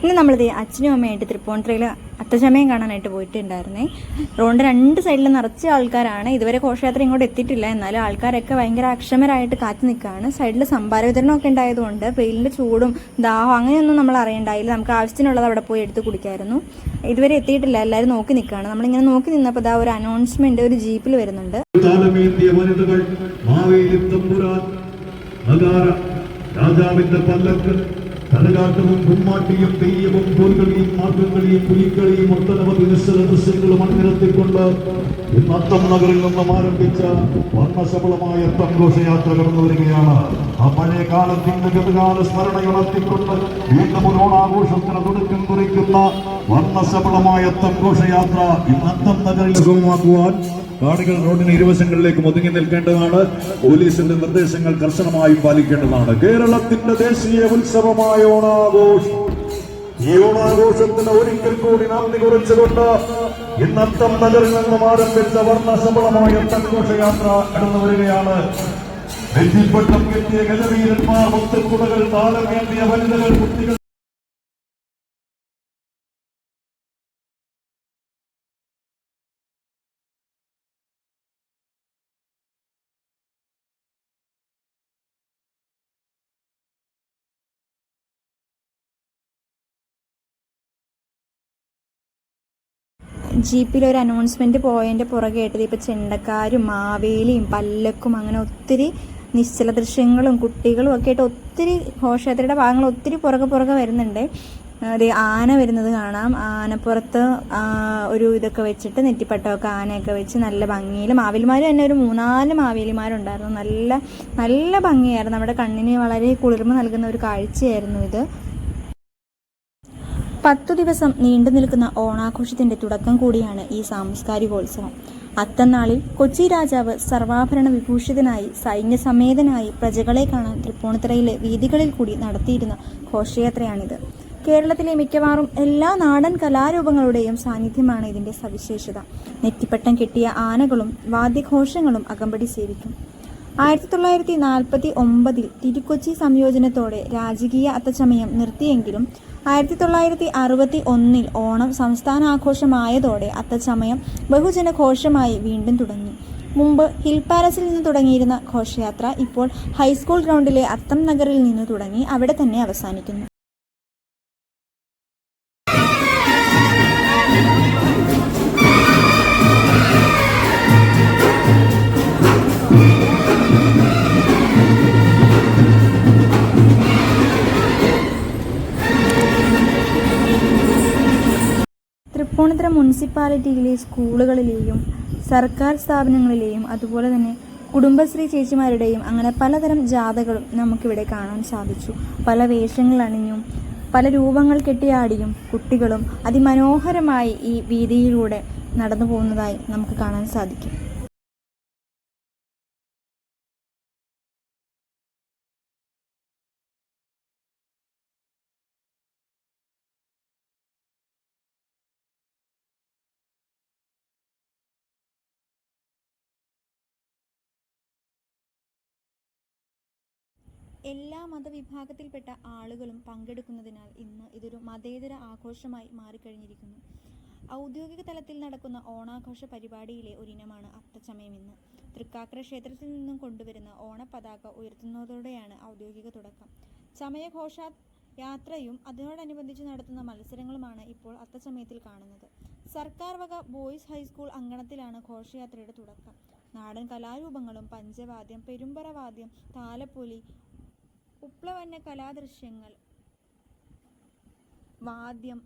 ഇന്ന് നമ്മളിത് അച്ഛനും അമ്മയായിട്ട് തൃപ്പൂണിത്തുറയിൽ അത്തച്ചമയം കാണാനായിട്ട് പോയിട്ടുണ്ടായിരുന്നേ. റോഡിന്റെ രണ്ട് സൈഡിലും നിറച്ച ആൾക്കാരാണ്. ഇതുവരെ ഘോഷയാത്ര ഇങ്ങോട്ട് എത്തിയിട്ടില്ല. എന്നാലും ആൾക്കാരൊക്കെ ഭയങ്കര അക്ഷമരായിട്ട് കാത്തു നിൽക്കുകയാണ്. സൈഡിൽ സംഭാര വിതരണമൊക്കെ ഉണ്ടായതുകൊണ്ട് വെയിലിന്റെ ചൂടും ദാഹം അങ്ങനെയൊന്നും നമ്മൾ അറിയണ്ടായില്ല. നമുക്ക് ആവശ്യത്തിനുള്ളത് അവിടെ പോയി എടുത്ത് കുടിക്കായിരുന്നു. ഇതുവരെ എത്തിയിട്ടില്ല. എല്ലാവരും നോക്കി നിൽക്കുകയാണ്. നമ്മളിങ്ങനെ നോക്കി നിന്നപ്പോൾ ദാ ഒരു അനൗൺസ്മെന്റ് ഒരു ജീപ്പിൽ വരുന്നുണ്ട്. രാജാവിന്റെ പല്ലക്ക് തലകാട്ടവും കുമ്മാട്ടിയും തെയ്യവും കോൽകളിയും മാർഗംകളിയും പുലിക്കളിയും ഒട്ടനവധി നിശ്ചല ദൃശ്യങ്ങളും അണിനിരത്തിക്കൊണ്ട് ഇന്ന് അത്തം നഗറിൽ നിന്നും ആരംഭിച്ച വർണശബളമായ തങ്കോഷയാത്ര കടന്നു വരികയാണ്. ആ പഴയ കാലത്തിന്റെ ഗതകാല സ്മരണയുണർത്തിക്കൊണ്ട് വീണ്ടും ഒരു ഓണാഘോഷത്തിന് തുടക്കം കുറിക്കുന്ന വർണശബളമായ തങ്കോഷയാത്ര ഇന്ന് അത്തം നഗറിൽ കാണികൾ റോഡിന് ഇരുവശങ്ങളിലേക്ക് ഒതുങ്ങി നിൽക്കേണ്ടതാണ്. പോലീസിന്റെ നിർദ്ദേശങ്ങൾ കർശനമായി പാലിക്കേണ്ടതാണ്. കേരളത്തിന്റെ ദേശീയ ഉത്സവമായ ഓണാഘോഷം. ഈ ഓണാഘോഷത്തിന് ഒരിക്കൽ കൂടി നന്ദി കുറിച്ചുകൊണ്ട് ഇന്നത്തം നഗറിൽ നിന്നും ആരംഭിച്ച വർണശബളമായ തൽഘോഷയാത്ര കടന്നു വരികയാണ്. നെറ്റിപ്പട്ടം കെട്ടിയ ഗജവീരന്മാർ മുത്തുക്കുടകൾ താളമേന്തിയ വനിതകൾ കുട്ടികൾ ജീപ്പിൽ ഒരു അനൗൺസ്മെന്റ് പോയതിന്റെ പുറകെ ആയിട്ട് ഇപ്പോൾ ചെണ്ടക്കാരും മാവേലിയും പല്ലക്കും അങ്ങനെ ഒത്തിരി നിശ്ചല ദൃശ്യങ്ങളും കുട്ടികളും ഒക്കെ ആയിട്ട് ഒത്തിരി ഘോഷയാത്രയുടെ ഭാഗങ്ങൾ ഒത്തിരി പുറകെ പുറകെ വരുന്നുണ്ട്. ആന വരുന്നത് കാണാം. ആനപ്പുറത്ത് ഒരു ഇതൊക്കെ വെച്ചിട്ട് നെറ്റിപ്പട്ടമൊക്കെ ആനയൊക്കെ വെച്ച് നല്ല ഭംഗിയിൽ മാവേലിമാർ തന്നെ ഒരു മൂന്നാൽ മാവേലിമാരുണ്ടായിരുന്നു. നല്ല നല്ല ഭംഗിയായിരുന്നു. നമ്മുടെ കണ്ണിന് വളരെ കുളിർമ നൽകുന്ന ഒരു കാഴ്ചയായിരുന്നു ഇത്. പത്തു ദിവസം നീണ്ടു നിൽക്കുന്ന ഓണാഘോഷത്തിന്റെ തുടക്കം കൂടിയാണ് ഈ സാംസ്കാരികോത്സവം. അത്തന്നാളിൽ കൊച്ചി രാജാവ് സർവാഭരണ വിഭൂഷിതനായി സൈന്യസമേതനായി പ്രജകളെ കാണാൻ തൃപ്പൂണിത്തുറയിലെ വീതികളിൽ കൂടി നടത്തിയിരുന്ന ഘോഷയാത്രയാണിത്. കേരളത്തിലെ മിക്കവാറും എല്ലാ നാടൻ കലാരൂപങ്ങളുടെയും സാന്നിധ്യമാണ് ഇതിന്റെ സവിശേഷത. നെറ്റിപ്പട്ടം കെട്ടിയ ആനകളും വാദ്യഘോഷങ്ങളും അകമ്പടി സേവിക്കും. ആയിരത്തി തൊള്ളായിരത്തി നാൽപ്പത്തി ഒമ്പതിൽ തിരുക്കൊച്ചി സംയോജനത്തോടെ രാജകീയ അത്തച്ചമയം നിർത്തിയെങ്കിലും ആയിരത്തി തൊള്ളായിരത്തി അറുപത്തി ഒന്നിൽ ഓണം സംസ്ഥാന ആഘോഷമായതോടെ അത്തച്ചമയം ബഹുജനഘോഷമായി വീണ്ടും തുടങ്ങി. മുമ്പ് ഹിൽ പാലസിൽ നിന്ന് തുടങ്ങിയിരുന്ന ഘോഷയാത്ര ഇപ്പോൾ ഹൈസ്കൂൾ ഗ്രൗണ്ടിലെ അത്തം നഗറിൽ നിന്ന് തുടങ്ങി. അവിടെ തന്നെ അവസാനിക്കുന്നു. തൃപ്പൂണിത്തുറ മുനിസിപ്പാലിറ്റിയിലെ സ്കൂളുകളിലെയും സർക്കാർ സ്ഥാപനങ്ങളിലെയും അതുപോലെ തന്നെ കുടുംബശ്രീ ചേച്ചിമാരുടെയും അങ്ങനെ പലതരം ജാഥകളും നമുക്കിവിടെ കാണാൻ സാധിച്ചു. പല വേഷങ്ങൾ അണിഞ്ഞും പല രൂപങ്ങൾ കെട്ടിയാടിയും കുട്ടികളും അതിമനോഹരമായി ഈ വീതിയിലൂടെ നടന്നു പോകുന്നതായി നമുക്ക് കാണാൻ സാധിക്കും. എല്ലാ മതവിഭാഗത്തിൽപ്പെട്ട ആളുകളും പങ്കെടുക്കുന്നതിനാൽ ഇന്ന് ഇതൊരു മതേതര ആഘോഷമായി മാറിക്കഴിഞ്ഞിരിക്കുന്നു. ഔദ്യോഗിക തലത്തിൽ നടക്കുന്ന ഓണാഘോഷ പരിപാടിയിലെ ഒരിനമാണ് അത്തച്ചമയം ഇന്ന്. തൃക്കാക്കര ക്ഷേത്രത്തിൽ നിന്നും കൊണ്ടുവരുന്ന ഓണപ്പതാക ഉയർത്തുന്നതോടെയാണ് ഔദ്യോഗിക തുടക്കം. ചമയഘോഷ യാത്രയും അതിനോടനുബന്ധിച്ച് നടത്തുന്ന മത്സരങ്ങളുമാണ് ഇപ്പോൾ അത്തച്ചമയത്തിൽ കാണുന്നത്. സർക്കാർ വക ബോയ്സ് ഹൈസ്കൂൾ അങ്കണത്തിലാണ് ഘോഷയാത്രയുടെ തുടക്കം. നാടൻ കലാരൂപങ്ങളും പഞ്ചവാദ്യം പെരുമ്പറവാദ്യം താലപ്പൊലി ഉപ്ലവന്ന കലാദൃശ്യങ്ങൾ വാദ്യം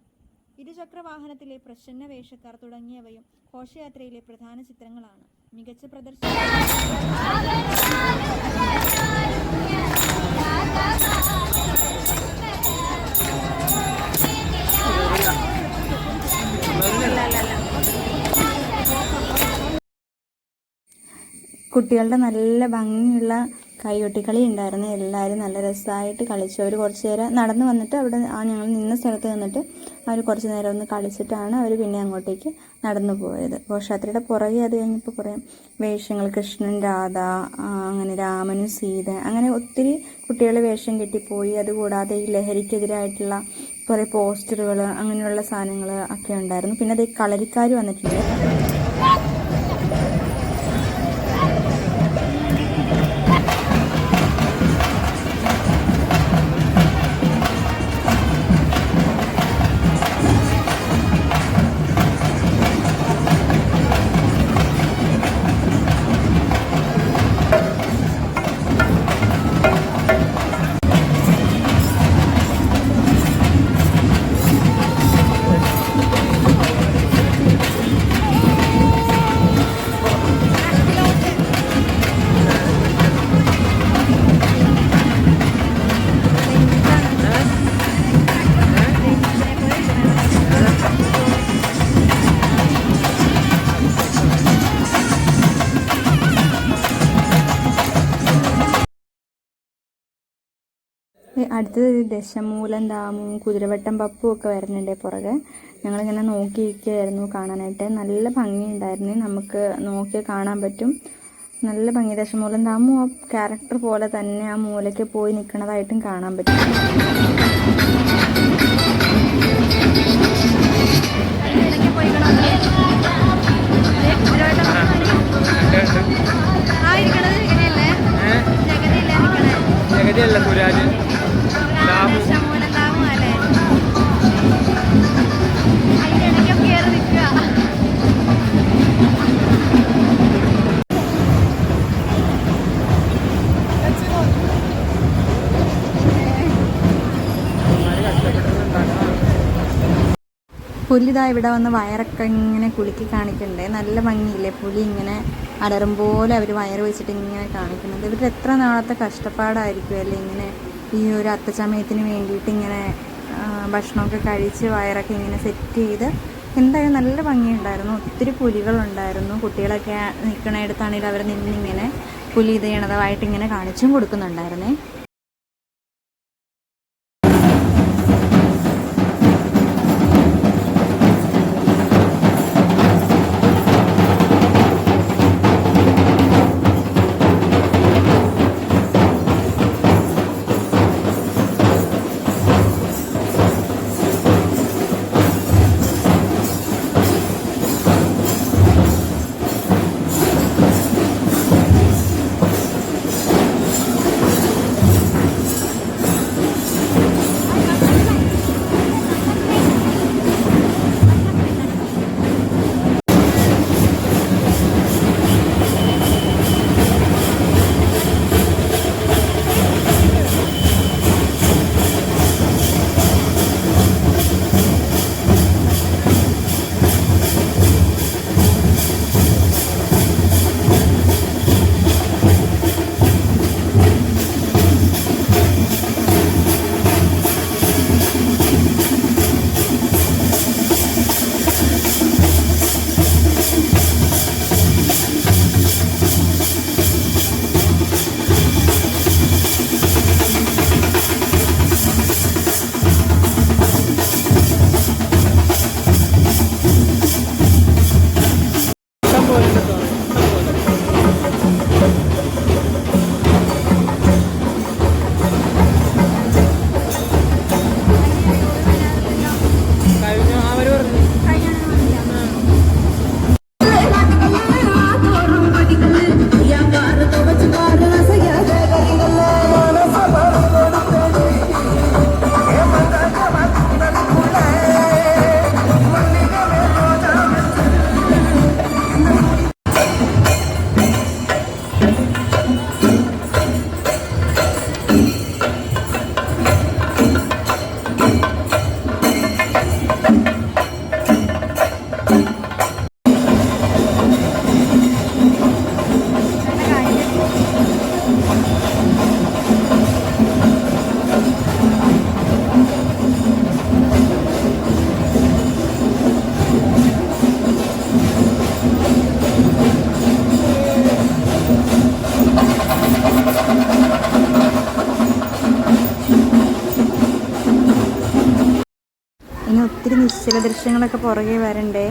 ഇരുചക്ര വാഹനത്തിലെ പ്രസന്ന വേഷക്കാർ തുടങ്ങിയവയും ഘോഷയാത്രയിലെ പ്രധാന ചിത്രങ്ങളാണ്. മികച്ച പ്രദർശനം. കുട്ടികളുടെ നല്ല ഭംഗിയുള്ള കൈകൊട്ടിക്കളി ഉണ്ടായിരുന്നു എല്ലാവരും നല്ല രസമായിട്ട് കളിച്ചു. അവർ കുറച്ച് നേരം നടന്നു വന്നിട്ട് അവിടെ ആ ഞങ്ങൾ നിന്ന സ്ഥലത്ത് നിന്നിട്ട് അവർ കുറച്ച് നേരം ഒന്ന് കളിച്ചിട്ടാണ് അവർ പിന്നെ അങ്ങോട്ടേക്ക് നടന്നു പോയത്. ഘോഷയാത്രയുടെ പുറകെ അത് കഴിഞ്ഞപ്പോൾ കുറേ വേഷങ്ങൾ. കൃഷ്ണൻ രാധ അങ്ങനെ രാമനും സീത അങ്ങനെ ഒത്തിരി കുട്ടികൾ വേഷം കെട്ടിപ്പോയി. അതുകൂടാതെ ഈ ലഹരിക്കെതിരായിട്ടുള്ള കുറേ പോസ്റ്ററുകൾ അങ്ങനെയുള്ള സാധനങ്ങൾ ഒക്കെ ഉണ്ടായിരുന്നു. പിന്നെ അത് കളരിക്കാർ വന്നിട്ടുണ്ട്. അടുത്തത് ദശമൂലം ദാമും കുതിരവട്ടം പപ്പും ഒക്കെ വരുന്നുണ്ട് പുറകെ. ഞങ്ങളിങ്ങനെ നോക്കിയിരിക്കുകയായിരുന്നു കാണാനായിട്ട്. നല്ല ഭംഗിയുണ്ടായിരുന്നു. നമുക്ക് നോക്കി കാണാൻ പറ്റും. നല്ല ഭംഗി. ദശമൂലം ദാമും ആ ക്യാരക്ടർ പോലെ തന്നെ ആ മൂലയ്ക്ക് പോയി നിൽക്കുന്നതായിട്ടും കാണാൻ പറ്റും. പുലിതാ ഇവിടെ വന്ന് വയറൊക്കെ ഇങ്ങനെ കുലുക്കി കാണിക്കണ്ടേ? നല്ല ഭംഗിയില്ലേ? പുലി ഇങ്ങനെ അടറും പോലെ അവർ വയറ് വെച്ചിട്ട് ഇങ്ങനെ കാണിക്കുന്നത്. ഇവർ എത്ര നാളത്തെ കഷ്ടപ്പാടായിരിക്കും അല്ലേ? ഇങ്ങനെ ഈ ഒരു അത്തച്ചമയത്തിന് വേണ്ടിയിട്ട് ഇങ്ങനെ ഭക്ഷണമൊക്കെ കഴിച്ച് വയറൊക്കെ ഇങ്ങനെ സെറ്റ് ചെയ്ത് എന്തായാലും നല്ല ഭംഗിയുണ്ടായിരുന്നു. ഒത്തിരി പുലികളുണ്ടായിരുന്നു. കുട്ടികളൊക്കെ നിൽക്കണയിടത്താണെങ്കിൽ അവർ നിന്നിങ്ങനെ പുലി ഇത് ചെയ്യണതായിട്ട് ഇങ്ങനെ കാണിച്ചും കൊടുക്കുന്നുണ്ടായിരുന്നേ. ഇനി ഒത്തിരി നിശ്ചല ദൃശ്യങ്ങളൊക്കെ പുറകെ വരണ്ടേ?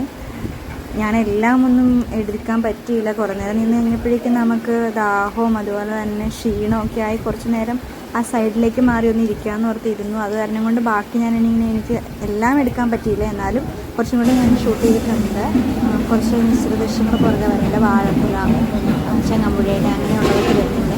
ഞാൻ എല്ലാം ഒന്നും എടുക്കാൻ പറ്റിയില്ല. കുറേ നേരം നിന്ന് കഴിഞ്ഞപ്പോഴേക്കും നമുക്ക് ദാഹവും അതുപോലെ തന്നെ ക്ഷീണമൊക്കെ ആയി കുറച്ച് നേരം ആ സൈഡിലേക്ക് മാറി ഒന്ന് ഇരിക്കാമെന്ന് ഓർത്തിരുന്നു അത് കാരണം കൊണ്ട് ബാക്കി ഞാൻ ഇങ്ങനെ എനിക്ക് എല്ലാം എടുക്കാൻ പറ്റിയില്ല. എന്നാലും കുറച്ചും കൂടി ഞാൻ ഷൂട്ട് ചെയ്തിട്ടുണ്ട്. കുറച്ച് നിശ്ചിത ദൃശ്യങ്ങൾ പുറകെ വരണ്ട ആ, ചങ്ങമ്പുഴയുടെ അങ്ങനെയുള്ളതൊക്കെ വരുന്നുണ്ട്.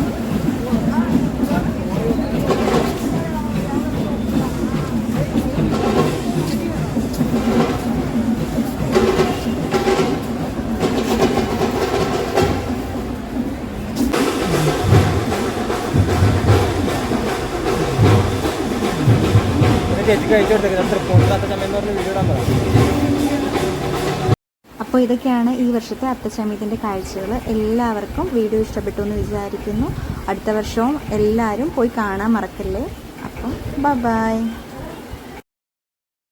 ചേച്ചി കഴിച്ചു കൊടുത്തേക്കുന്നത് തൃപ്പൂണിത്താത്ത ചമ്മ എന്ന് പറഞ്ഞ വീഡിയോ അപ്പോൾ ഇതൊക്കെയാണ് ഈ വർഷത്തെ അത്തച്ചമയത്തിന്റെ കാഴ്ചകൾ. എല്ലാവർക്കും വീഡിയോ ഇഷ്ടപ്പെട്ടു എന്ന് വിചാരിക്കുന്നു. അടുത്ത വർഷവും എല്ലാവരും പോയി കാണാൻ മറക്കല്ലേ? അപ്പം ബ ബായ്